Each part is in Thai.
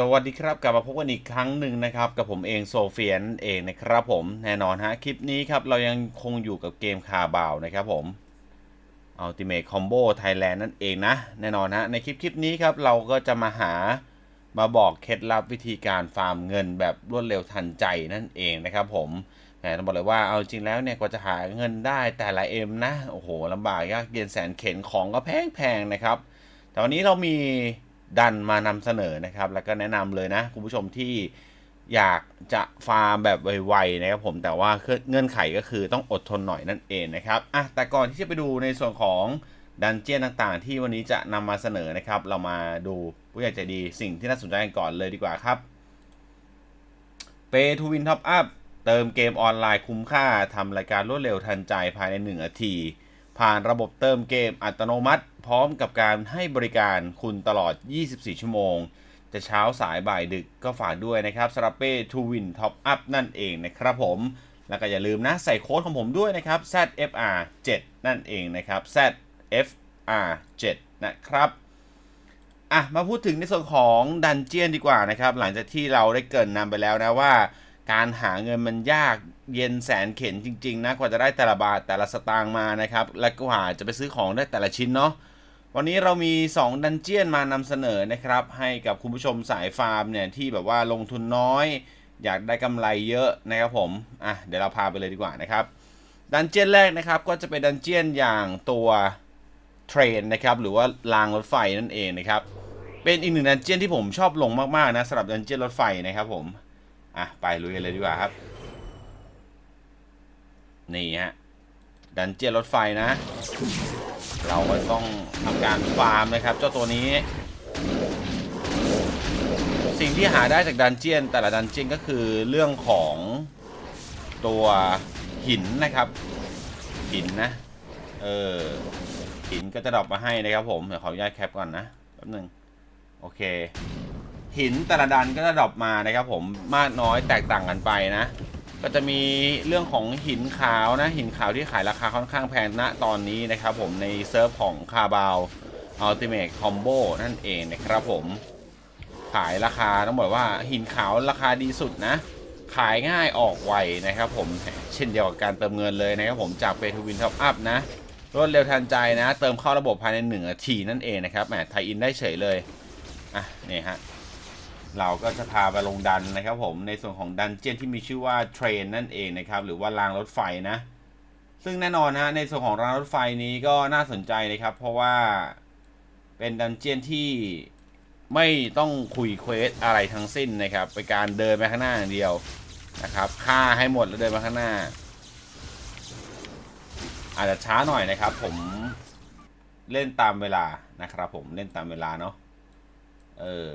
สวัสดีครับกลับมาพบกันอีกครั้งหนึ่งนะครับ กับผมเองโซเฟียนเองนะครับผมแน่นอนฮะ คลิปนี้ครับ เรายังคงอยู่กับเกมคาบาวนะครับผม Ultimate Combo Thailand นั่นเองนะ แน่นอนฮะ ในคลิปคลิปนี้ครับ เราก็จะมาหามาบอกเคล็ดลับวิธีการฟาร์มเงินแบบรวดเร็วทันใจนั่นเองนะครับผมแหมต้องบอกเลยว่าเอาจริงแล้วเนี่ยกว่าจะหาเงินได้แต่ละเอ็มนะโอ้โหลำบากยากเย็นแสนเข็นของก็แพงๆนะครับแต่วันนี้เรามี ดันมานำเสนอนะครับ แล้วก็แนะนำเลยนะ คุณผู้ชมที่อยากจะฟาร์มแบบไวๆนะครับผมแต่ว่าเงื่อนไขก็คือต้องอดทนหน่อยนั่นเองนะครับอะแต่ก่อนที่จะไปดูในส่วนของดันเจี้ยนต่างๆ ที่วันนี้จะนำมาเสนอนะครับ เรามาดูผู้ใหญ่ใจดีสิ่งที่น่าสนใจกันก่อนเลยดีกว่าครับ Pay to Win Top Up เติมเกมออนไลน์คุ้มค่าทำรายการรวดเร็วทันใจภายใน 1 นาที ผ่านระบบเติมเกมอัตโนมัติ พร้อมกับการให้บริการคุณตลอด 24 ชั่วโมง จะเช้าสายบ่ายดึกก็ฝากด้วยนะครับสำหรับเป้ To Win Top Up นั่นเองนะครับผมแล้วก็อย่าลืมนะใส่โค้ดของผมด้วยนะครับ ZFR 7 นั่นเองนะครับ ZFR 7 นะครับอะมาพูดถึงในส่วนของดันเจียนดีกว่านะครับ หลังจากที่เราได้เกินนำไปแล้วนะว่า การหาเงินมันยากเย็นแสนเข็นจริง ๆ นะ กว่าจะได้แต่ละบาทแต่ละสตางค์มานะครับ และกว่าจะไปซื้อของได้แต่ละชิ้นเนาะ วันนี้เรามี 2 ดันเจียนมานำเสนอนะครับ ให้กับคุณผู้ชมสายฟาร์มเนี่ยที่แบบว่าลงทุนน้อย อยากได้กำไรเยอะนะครับผม อะเดี๋ยวเราพาไปเลยดีกว่านะครับ ดันเจียนแรกนะครับก็จะเป็นดันเจียนอย่างตัวเทรนนะครับหรือว่ารางรถไฟนั่นเองนะครับ เป็นอีกหนึ่งดันเจียนที่ผมชอบลงมากๆนะสำหรับดันเจียนรถไฟนะครับผม อะไปลุยกันเลยดีกว่าครับ นี่ฮะดันเจียนรถไฟนะ เราก็ต้องทำการฟาร์มนะครับ เจ้าตัวนี้ สิ่งที่หาได้จากดันเจียน แต่ละดันเจียนก็คือเรื่องของตัวหินนะครับ หินนะเออหินก็จะดรอปมาให้นะครับผมเดี๋ยวขออนุญาตแคปก่อนนะแป๊บนึงโอเค หินแต่ละดันก็จะดรอปมานะครับผมมากน้อยแตกต่างกันไปนะ ก็จะมีเรื่องของหินขาวนะ หินขาวที่ขายราคาค่อนข้างแพงณตอนนี้นะครับผมในเซิร์ฟของคาบาวอัลติเม e คอมโบนั่นเองนะครับผม ขายราคาต้องบอกว่าหินขาวราคาดีสุดนะ ขายง่ายออกไวนะครับผมเช่นเดียวกับการเติมเงินเลยนะครับผมจากเปทูวินท็อปอัพนะรวดเร็วทันใจนะ เติมเข้าระบบภายในหนึ่งนาทีนั่นเองนะครับแหมไทยอินได้เฉยเลยอะนี่ฮะ เราก็จะพาไปลงดันนะครับผมในส่วนของดันเจียนที่มีชื่อว่าเทรนนั่นเองนะครับ หรือว่ารางรถไฟนะ ซึ่งแน่นอนนะในส่วนของรางรถไฟนี้ก็น่าสนใจนะครับ เพราะว่าเป็นดันเจียนที่ไม่ต้องคุยเควสอะไรทั้งสิ้นนะครับเป็นการเดินไปข้างหน้าอย่างเดียวนะครับฆ่าให้หมดแล้วเดินไปข้างหน้า อาจจะช้าหน่อยนะครับ ผมเล่นตามเวลานะครับ ผมเล่นตามเวลาเนาะเออ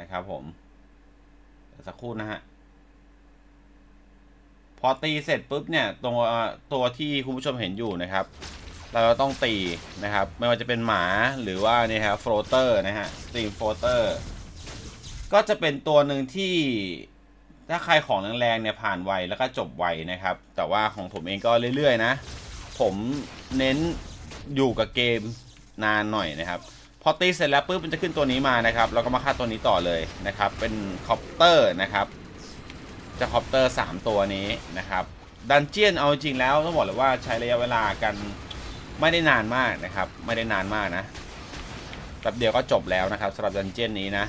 นะครับผมสักครู่นะฮะพอตีเสร็จปุ๊บเนี่ยตัวตัวที่คุณผู้ชมเห็นอยู่นะครับ เราต้องตีนะครับ ไม่ว่าจะเป็นหมาหรือว่านี่ยครับโฟลเตอร์นะฮะสตรีมโฟลเตอร์ก็จะเป็นตัวหนึ่งที่ถ้าใครของแรงๆเนี่ยผ่านไวแล้วก็จบไวนะครับ แต่ว่าของผมเองก็เรื่อยๆนะ ผมเน้นอยู่กับเกมนานหน่อยนะครับ พอตีเสร็จแล้วปุ๊บมันจะขึ้นตัวนี้มานะครับเราก็มาฆ่าตัวนี้ต่อเลยนะครับ เป็นคอปเตอร์นะครับ จะคอปเตอร์ 3 ตัวนี้นะครับดันเจียนเอาจริงแล้วต้องบอกเลยว่าใช้ระยะเวลากันไม่ได้นานมากนะครับ ไม่ได้นานมากนะแป๊บเดียวก็จบแล้วนะครับสำหรับดันเจียนนี้นะ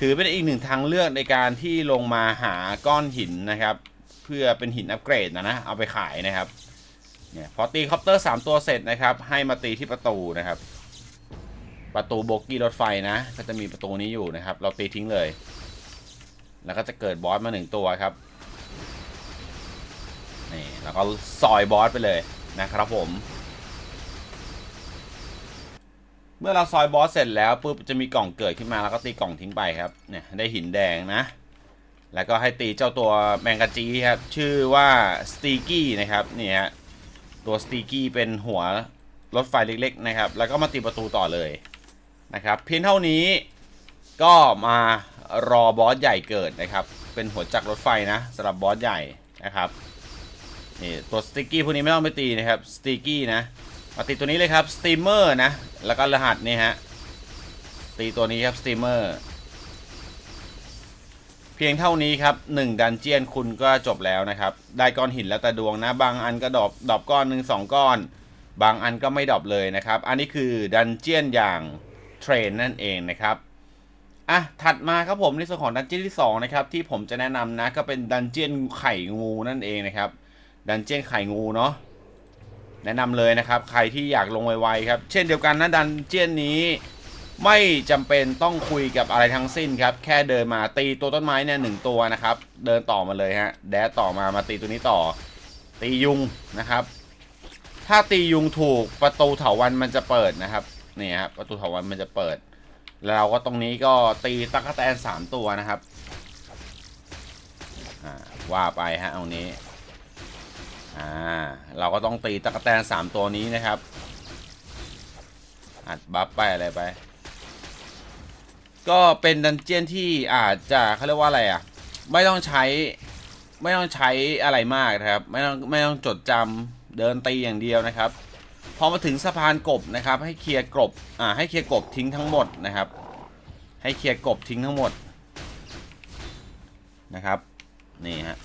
ถือเป็นอีกหนึ่งทางเลือกในการที่ลงมาหาก้อนหินนะครับ เพื่อเป็นหินอัปเกรดนะนะเอาไปขายนะครับเนี่ยพอตีคอปเตอร์ 3 ตัวเสร็จนะครับ ให้มาตีที่ประตูนะครับ ประตูโบกี้รถไฟนะ ก็จะมีประตูนี้อยู่นะครับ เราตีทิ้งเลย แล้วก็จะเกิดบอสมาหนึ่งตัวครับนี่แล้วก็ซอยบอสไปเลยนะครับผม เมื่อเราซอยบอสเสร็จแล้วปุ๊บจะมีกล่องเกิดขึ้นมาแล้วก็ตีกล่องทิ้งไปครับเนี่ยได้หินแดงนะ แล้วก็ให้ตีเจ้าตัวแมงกะจีครับชื่อว่าสตีกี้นะครับนี่ฮะตัวสตีกี้เป็นหัวรถไฟเล็กๆนะครับ แล้วก็มาตีประตูต่อเลย นะครับเพียงเท่านี้ก็มารอบอสใหญ่เกิดนะครับ เป็นหัวจักรรถไฟนะสำหรับบอสใหญ่นะครับนี่ตัวสติกกี้พวกนี้ไม่ต้องไปตีนะครับสติกกี้นะมาตีตัวนี้เลยครับสตีมเมอร์นะแล้วก็รหัสนี่ฮะตีตัวนี้ครับสตีมเมอร์เพียงเท่านี้ครับ1ดันเจียนคุณก็จบแล้วนะครับ ได้ก้อนหินแล้วแต่ดวงนะ บางอันก็ดอปดอปก้อนหนึ่งสองก้อน บางอันก็ไม่ดอปเลยนะครับ อันนี้คือดันเจียนอย่าง เทรนนั่นเองนะครับอะถัดมาครับผมในส่วนของดันเจียนที่สองนะครับที่ผมจะแนะนำนะก็เป็นดันเจียนไข่งูนั่นเองนะครับดันเจียนไข่งูเนาะแนะนำเลยนะครับ ใครที่อยากลงไวๆครับ เช่นเดียวกันนะดันเจียนนี้ไม่จำเป็นต้องคุยกับอะไรทั้งสิ้นครับ แค่เดินมาตีตัวต้นไม้เนี่ยหนึ่งตัวนะครับ เดินต่อมาเลยฮะแดดต่อมามาตีตัวนี้ต่อ ตียุงนะครับ ถ้าตียุงถูกประตูเถาวันมันจะเปิดนะครับ นี่ครับประตูถาวันมันจะเปิด แล้วเราก็ตรงนี้ก็ตีตะกแตนสามตัวนะครับว่าไปฮะเอานี้อ่าเราก็ต้องตีตะกแตนสามตัวนี้นะครับ อัดบัฟไปอะไรไป ก็เป็นดันเจียนที่อาจจะเขาเรียกว่าอะไรอะ ไม่ต้องใช้ไม่ต้องใช้อะไรมากนะครับ ไม่ต้องไม่ต้องจดจำเดินตีอย่างเดียวนะครับ พอมาถึงสะพานกบนะครับ ให้เคลียร์กบอ่าให้เคลียร์กบทิ้งทั้งหมดนะครับ ให้เคลียร์กบทิ้งทั้งหมดนะครับนี่ฮะ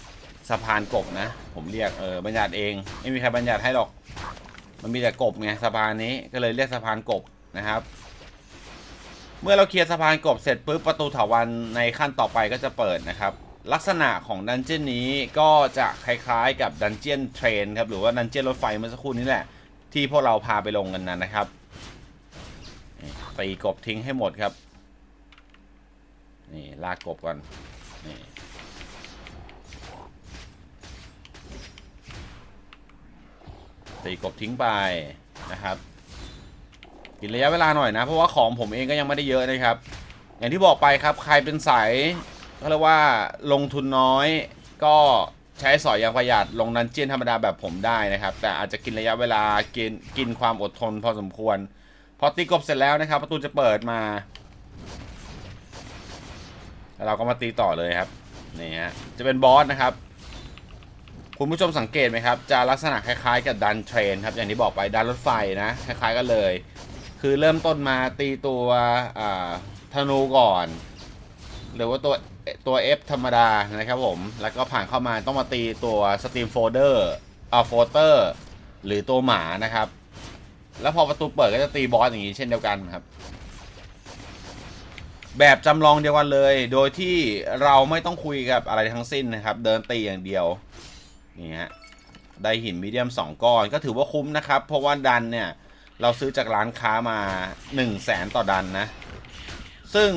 สะพานกบนะ ผมเรียกเออบัญญัติเอง ไม่มีใครบัญญัติให้หรอก มันมีแต่กบไงสะพานนี้ก็เลยเรียกสะพานกบนะครับ เมื่อเราเคลียร์สะพานกบเสร็จปุ๊บประตูถาวันในขั้นต่อไปก็จะเปิดนะครับ ลักษณะของดันเจี้ยนนี้ก็จะคล้ายๆกับดันเจี้ยนเทรนครับหรือว่าดันเจี้ยนรถไฟเมื่อสักครู่นี้แหละ ที่พวกเราพาไปลงกันนะนะครับตีกบทิ้งให้หมดครับ นี่ลากกบก่อนนี่ตีกบทิ้งไปนะครับกินระยะเวลาหน่อยนะ เพราะว่าของผมเองก็ยังไม่ได้เยอะนะครับ อย่างที่บอกไปครับ ใครเป็นสายเขาเรียกว่าลงทุนน้อยก็ ใช้สอยอย่างประหยัดลงดันเจียนธรรมดาแบบผมได้นะครับ แต่อาจจะกินระยะเวลากินกินความอดทนพอสมควร พอตีกบเสร็จแล้วนะครับ ประตูจะเปิดมาเราก็มาตีต่อเลยครับนี่ฮะจะเป็นบอสนะครับ คุณผู้ชมสังเกตไหมครับ จะลักษณะคล้ายๆ กับดันเทรนครับอย่างที่บอกไปดันรถไฟนะคล้ายๆกันเลย คือเริ่มต้นมาตีตัวธนูก่อน หรือว่าตัว ตัว F ธรรมดานะครับผม แล้วก็ผ่านเข้ามาต้องมาตีตัวสตรีมโฟลเดอร์อ่าโฟเตอร์หรือตัวหมานะครับ แล้วพอประตูเปิดก็จะตีบอสอย่างนี้เช่นเดียวกันครับ แบบจำลองเดียวกันเลย โดยที่เราไม่ต้องคุยกับอะไรทั้งสิ้นนะครับ เดินตีอย่างเดียวนี่ฮะได้หินมีเดียมสองก้อนก็ถือว่าคุ้มนะครับ เพราะว่าดันเนี่ยเราซื้อจากร้านค้ามา 1 0 0 0 0แสนต่อดันนะ ซึ่ง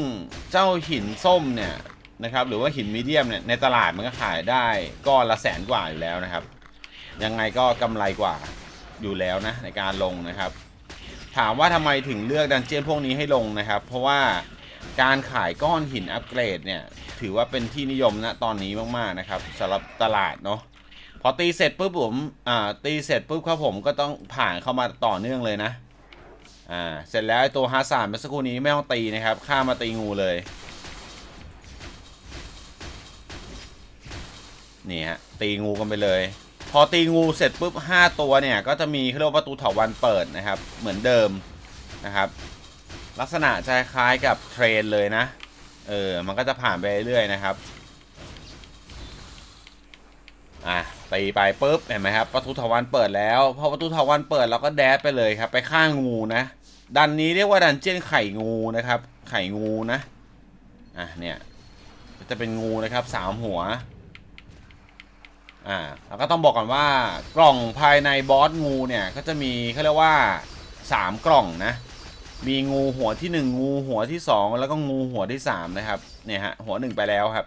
เจ้าหินส้มเนี่ย นะครับ หรือว่าหินมีเดียมเนี่ยในตลาดมันก็ขายได้ก้อนละแสนกว่าอยู่แล้วนะครับ ยังไงก็กำไรกว่าอยู่แล้วนะในการลงนะครับ ถามว่าทำไมถึงเลือกดันเจี้ยนพวกนี้ให้ลงนะครับ เพราะว่าการขายก้อนหินอัปเกรดเนี่ยถือว่าเป็นที่นิยมณตอนนี้มากๆนะครับสำหรับตลาดเนาะพอตีเสร็จปุ๊บผมอ่าตีเสร็จปุ๊บครับผมก็ต้องผ่านเข้ามาต่อเนื่องเลยนะอ่าเสร็จแล้วตัวฮาสานเมื่อสักครู่นี้ไม่ต้องตีนะครับข้ามาตีงูเลย นี่ฮะตีงูกันไปเลย พอตีงูเสร็จปุ๊บห้าตัวเนี่ย ก็จะมีเขาเรียกว่าประตูเถาวันเปิดนะครับ เหมือนเดิมนะครับ ลักษณะจะคล้ายกับเทรนเลยนะ เออ มันก็จะผ่านไปเรื่อยๆนะครับ อะตีไปปุ๊บเห็นไหมครับประตูถาวันเปิดแล้วพอประตูถาวันเปิดเราก็แดดไปเลยครับไปข้างงูนะ ดันนี้เรียกว่าดันเจี้ยนไข่งูนะครับ ไข่งูนะอะเนี่ยจะเป็นงูนะครับสามหัว อ่าแล้วก็ต้องบอกก่อนว่ากล่องภายในบอสงูเนี่ยก็จะมีเขาเรียกว่าสามกล่องนะ มีงูหัวที่หนึ่งงูหัวที่สองแล้วก็งูหัวที่สามนะครับเนี่ยฮะหัวหนึ่งไปแล้วครับ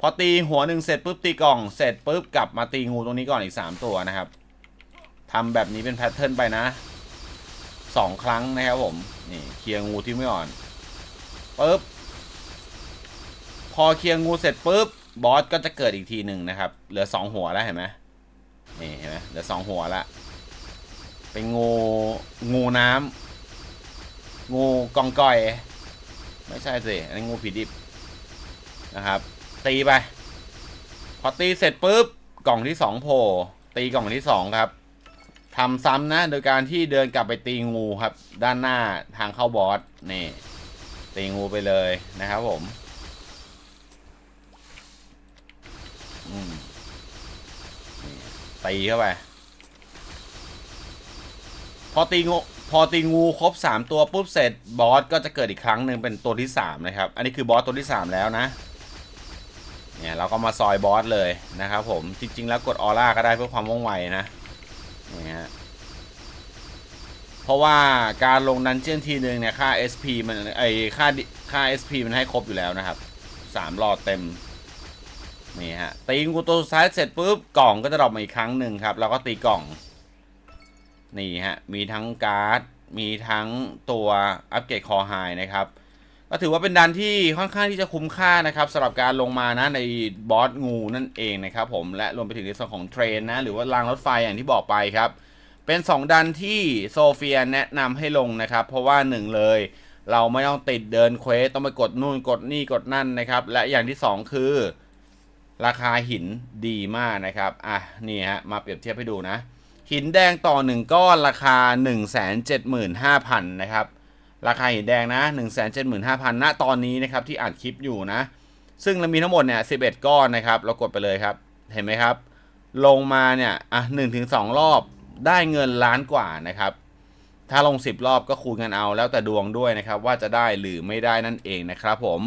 พอตีหัวหนึ่งเสร็จปุ๊บตีกล่องเสร็จปุ๊บกลับมาตีงูตรงนี้ก่อนอีก 3 ตัวนะครับทำแบบนี้เป็นแพทเทิร์นไปนะสองครั้งนะครับผมนี่เคลียร์งูที่ไม่อ่อนปุ๊บพอเคลียร์งูเสร็จปุ๊บ บอสก็จะเกิดอีกทีหนึ่งนะครับ เหลือสองหัวแล้วเห็นไหมนี่เห็นไหมเหลือสองหัวละเป็นงูงูน้ำงูกองกอย ไม่ใช่สิอันนี้งูผีดิบนะครับ ตีไป พอตีเสร็จปุ๊บกล่องที่สองโผล่ตีกล่องที่สองครับทำซ้ำนะ โดยการที่เดินกลับไปตีงูครับ ด้านหน้าทางเข้าบอสนี่ตีงูไปเลยนะครับผม อืมนี่ตีเข้าไป พอตีงูพอตีงูครบสามตัวปุ๊บเสร็จบอสก็จะเกิดอีกครั้งหนึ่งเป็นตัวที่สามนะครับ อันนี้คือบอสตัวที่สามแล้วนะ เนี่ยเราก็มาซอยบอสเลยนะครับผม จริง ๆ แล้วกดออร่าก็ได้เพื่อความว่องไวนะนี่ฮะเพราะว่าการลงดันเจียนทีหนึ่งเนี่ยค่า SP มันไอค่าค่า SP มันให้ครบอยู่แล้วนะครับสามหลอดเต็ม นี่ฮะตีงูตัวสุดท้ายเสร็จปุ๊บกล่องก็จะดรอปมาอีกครั้งหนึ่งครับ แล้วก็ตีกล่อง นี่ฮะ มีทั้งการ์ด มีทั้งตัวอัปเกรดคอไฮนะครับ ก็ถือว่าเป็นดันที่ค่อนข้างที่จะคุ้มค่านะครับสำหรับการลงมานะในบอสงูนั่นเองนะครับผมและรวมไปถึงในส่วนของเทรนนะหรือว่ารางรถไฟอย่างที่บอกไปครับ เป็น 2 ดันที่โซเฟียแนะนำให้ลงนะครับ เพราะว่า 1 เลยเราไม่ต้องติดเดินเควสต้องไปกดนู่นกดนี่กดนั่นนะครับ และอย่างที่ 2 คือ ราคาหินดีมากนะครับ อะ นี่ฮะ มาเปรียบเทียบให้ดูนะ หินแดงต่อ 1 ก้อนราคา 175,000 นะครับ ราคาหินแดงนะ 175,000ณตอนนี้นะครับที่อ่านคลิปอยู่นะ ซึ่งเรามีทั้งหมดเนี่ย11 ก้อนนะครับ เรากดไปเลยครับ เห็นไหมครับ ลงมาเนี่ย อะ1-2 รอบได้เงินล้านกว่านะครับ ถ้าลง 10 รอบก็คูณกันเอา แล้วแต่ดวงด้วยนะครับ ว่าจะได้หรือไม่ได้นั่นเองนะครับผม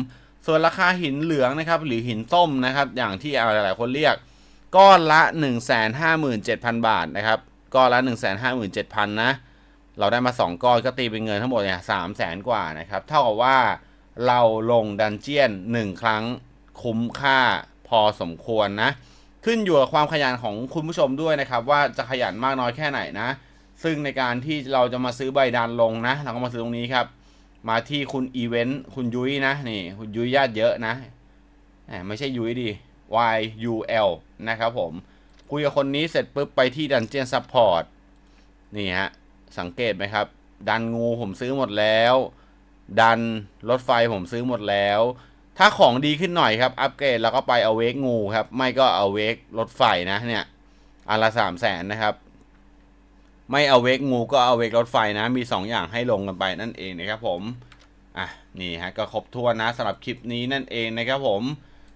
ส่วนราคาหินเหลืองนะครับหรือหินส้มนะครับ อย่างที่หลายๆคนเรียก ก้อนละ 157,000 บาทนะครับก้อนละ 157,000นะเราได้มา 2 ก้อนก็ตีเป็นเงินทั้งหมดเนี่ย3 0 0แสนกว่านะครับ เท่ากับว่าเราลงดันเจียน 1 ครั้งคุ้มค่าพอสมควรนะ ขึ้นอยู่กับความขยันของคุณผู้ชมด้วยนะครับ ว่าจะขยันมากน้อยแค่ไหนนะ ซึ่งในการที่เราจะมาซื้อใบดันลงนะ เราก็มาซื้อตรงนี้ครับ มาที่คุณอีเวนต์คุณยุ้ยนะนี่คุณยุ้ยญาติเยอะนะไม่ใช่ยุ้ยดิ Y U L นะครับผมคุยกับคนนี้เสร็จปุ๊บไปที่ดันเจียนซัพพอร์ตนี่ฮะ สังเกตไหมครับ ดันงูผมซื้อหมดแล้ว ดันรถไฟผมซื้อหมดแล้ว ถ้าของดีขึ้นหน่อยครับ อัปเกรดแล้วก็ไปเอาเวกงูครับ ไม่ก็เอาเวกรถไฟนะเนี่ยอันละสามแสนนะครับ ไม่เอาเวกงูก็เอาเวกรถไฟนะ มี 2 อย่างให้ลงกันไปนั่นเองนะครับผม อะ นี่ฮะก็ครบถ้วนนะสำหรับคลิปนี้นั่นเองนะครับผม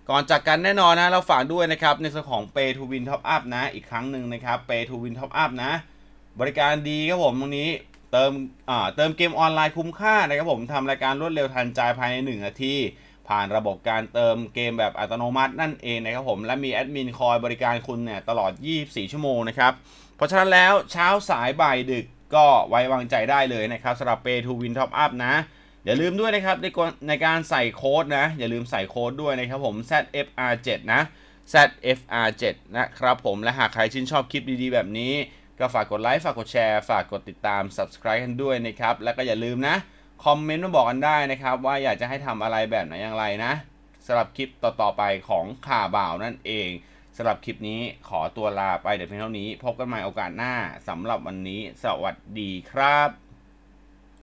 ก่อนจากกันแน่นอนนะ เราฝากด้วยนะครับ ในส่วนของ Pay to Win Top Up นะ อีกครั้งหนึ่งนะครับ Pay to Win Top Up นะ บริการดีครับผมตรงนี้เติมอ่าเติมเกมออนไลน์คุ้มค่านะครับผมทำรายการรวดเร็วทันใจภายใน 1 นาที ผ่านระบบการเติมเกมแบบอัตโนมัตินั่นเองนะครับผม และมีแอดมินคอยบริการคุณเนี่ยตลอด 24 ชั่วโมงนะครับ เพราะฉะนั้นแล้วเช้าสายบ่ายดึกก็ไว้วางใจได้เลยนะครับสำหรับ Pay to Win Top Up นะ อย่าลืมด้วยนะครับในกรในการใส่โค้ดนะ อย่าลืมใส่โค้ดด้วยนะครับผม ZFR7 นะ ZFR7 นะครับผมและหากใครชื่นชอบคลิปดีๆ แบบนี้ ก็ฝากกดไลค์ฝากกดแชร์ ฝากกดติดตาม Subscribe กันด้วยนะครับ แล้วก็อย่าลืมนะ คอมเมนต์มาบอกกันได้นะครับ ว่าอยากจะให้ทำอะไรแบบไหนอย่างไรนะสำหรับคลิปต่อๆไปของข่าบ่าวนั่นเอง สำหรับคลิปนี้ขอตัวลาไปเดี๋ยวเพียงเท่านี้ พบกันใหม่โอกาสหน้าสำหรับวันนี้ สวัสดีครับ